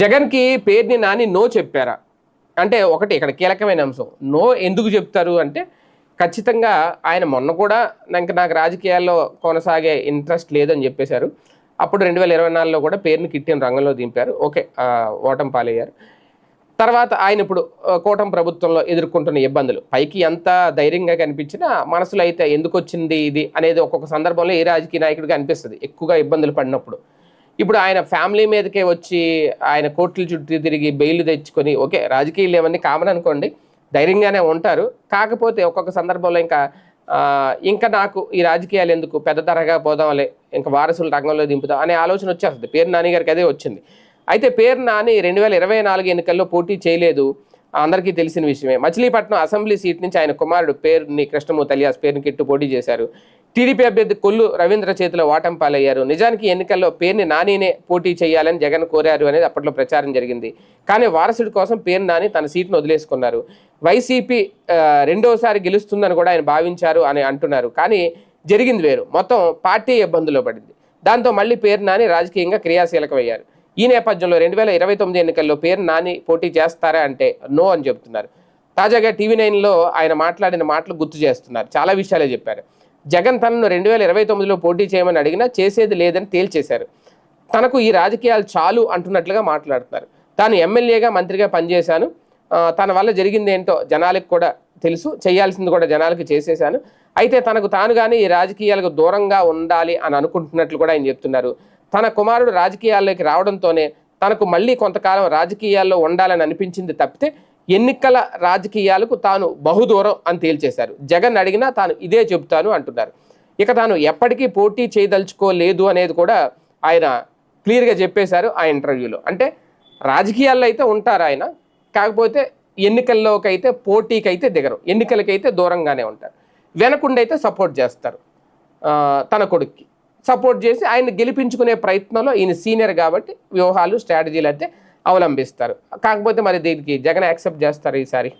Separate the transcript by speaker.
Speaker 1: జగన్కి పేరుని నాని నో చెప్పారా? అంటే ఒకటి ఇక్కడ కీలకమైన అంశం. నో ఎందుకు చెప్తారు అంటే ఖచ్చితంగా ఆయన మొన్న కూడా నాకు నాకు రాజకీయాల్లో కొనసాగే ఇంట్రెస్ట్ లేదని చెప్పేశారు. అప్పుడు రెండు వేల ఇరవై నాలుగులో కూడా పేరుని కిట్టిన రంగంలో దింపారు. ఓకే ఓటం పాలయ్యారు. తర్వాత ఆయన ఇప్పుడు కూటం ప్రభుత్వంలో ఎదుర్కొంటున్న ఇబ్బందులు. పైకి ఎంత ధైర్యంగా కనిపించినా మనసులో అయితే ఎందుకు వచ్చింది ఇది అనేది ఒక్కొక్క సందర్భంలో ఏ రాజకీయ నాయకుడికి అనిపిస్తుంది. ఎక్కువగా ఇబ్బందులు పడినప్పుడు. ఇప్పుడు ఆయన ఫ్యామిలీ మీదకే వచ్చి ఆయన కోర్టుల చుట్టూ తిరిగి బెయిల్ తెచ్చుకొని ఓకే రాజకీయాలు ఏమన్నీ కామన్ అనుకోండి ధైర్యంగానే ఉంటారు. కాకపోతే ఒక్కొక్క సందర్భంలో ఇంకా ఇంకా నాకు ఈ రాజకీయాలు ఎందుకు? పెద్ద తరగా పోదాంలే ఇంకా వారసులు రంగంలో దింపుదాం అనే ఆలోచన వచ్చేస్తుంది. పేరు నాని గారికి అదే వచ్చింది. అయితే పేరు నాని రెండు వేల ఇరవై నాలుగు ఎన్నికల్లో పోటీ చేయలేదు. అందరికీ తెలిసిన విషయమే. మచిలీపట్నం అసెంబ్లీ సీట్ నుంచి ఆయన కుమారుడు పేరుని కృష్ణమూర్తి అలియాస్ పేరుని కిట్టు పోటీ చేశారు. టీడీపీ అభ్యర్థి కొల్లు రవీంద్ర చేతిలో వాటం పాలయ్యారు. నిజానికి ఎన్నికల్లో పేరుని నానినే పోటీ చేయాలని జగన్ కోరారు అనేది అప్పట్లో ప్రచారం జరిగింది. కానీ వారసుడి కోసం పేరు నాని తన సీట్ను వదిలేసుకున్నారు. వైసీపీ రెండోసారి గెలుస్తుందని కూడా ఆయన భావించారు అని అంటున్నారు. కానీ జరిగింది వేరు. మొత్తం పార్టీ ఇబ్బందులో పడింది. దాంతో మళ్ళీ పేరు నాని రాజకీయంగా క్రియాశీలకమయ్యారు. ఈ నేపథ్యంలో రెండు వేల ఇరవై తొమ్మిది ఎన్నికల్లో పేరు నాని పోటీ చేస్తారా అంటే నో అని చెప్తున్నారు తాజాగా టీవీ నైన్లో ఆయన మాట్లాడిన మాటలు గుర్తు చేస్తున్నారు. చాలా విషయాలే చెప్పారు. జగన్ తనను రెండు వేల ఇరవై తొమ్మిదిలో పోటీ చేయమని అడిగినా చేసేది లేదని తేల్చేశారు. తనకు ఈ రాజకీయాలు చాలు అంటున్నట్లుగా మాట్లాడుతున్నారు. తాను ఎమ్మెల్యేగా మంత్రిగా పనిచేశాను. తన వల్ల జరిగింది ఏంటో జనాలకు కూడా తెలుసు. చేయాల్సింది కూడా జనాలకు చేసేశాను. అయితే తనకు తాను కానీ ఈ రాజకీయాలకు దూరంగా ఉండాలి అని అనుకుంటున్నట్లు కూడా ఆయన చెప్తున్నారు. తన కుమారుడు రాజకీయాల్లోకి రావడంతోనే తనకు మళ్ళీ కొంతకాలం రాజకీయాల్లో ఉండాలని అనిపించింది తప్పితే ఎన్నికల రాజకీయాలకు తాను బహుదూరం అని తేల్చేశారు. జగన్ అడిగినా తాను ఇదే చెబుతాను అంటున్నారు. ఇక తాను ఎప్పటికీ పోటీ చేయదలుచుకోలేదు అనేది కూడా ఆయన క్లియర్గా చెప్పేశారు ఆ ఇంటర్వ్యూలో. అంటే రాజకీయాల్లో అయితే ఉంటారు ఆయన. కాకపోతే ఎన్నికల్లోకి అయితే పోటీకి అయితే దిగరు. ఎన్నికలకైతే దూరంగానే ఉంటారు. వెనకుండైతే సపోర్ట్ చేస్తారు. తన కొడుక్కి. సపోర్ట్ చేసి ఆయన గెలిపించుకునే ప్రయత్నంలో ఈయన సీనియర్ కాబట్టి వ్యూహాలు స్ట్రాటజీలు అయితే అవలంబిస్తారు. కాకపోతే మరి దీనికి జగన్ యాక్సెప్ట్ చేస్తారు ఈసారి?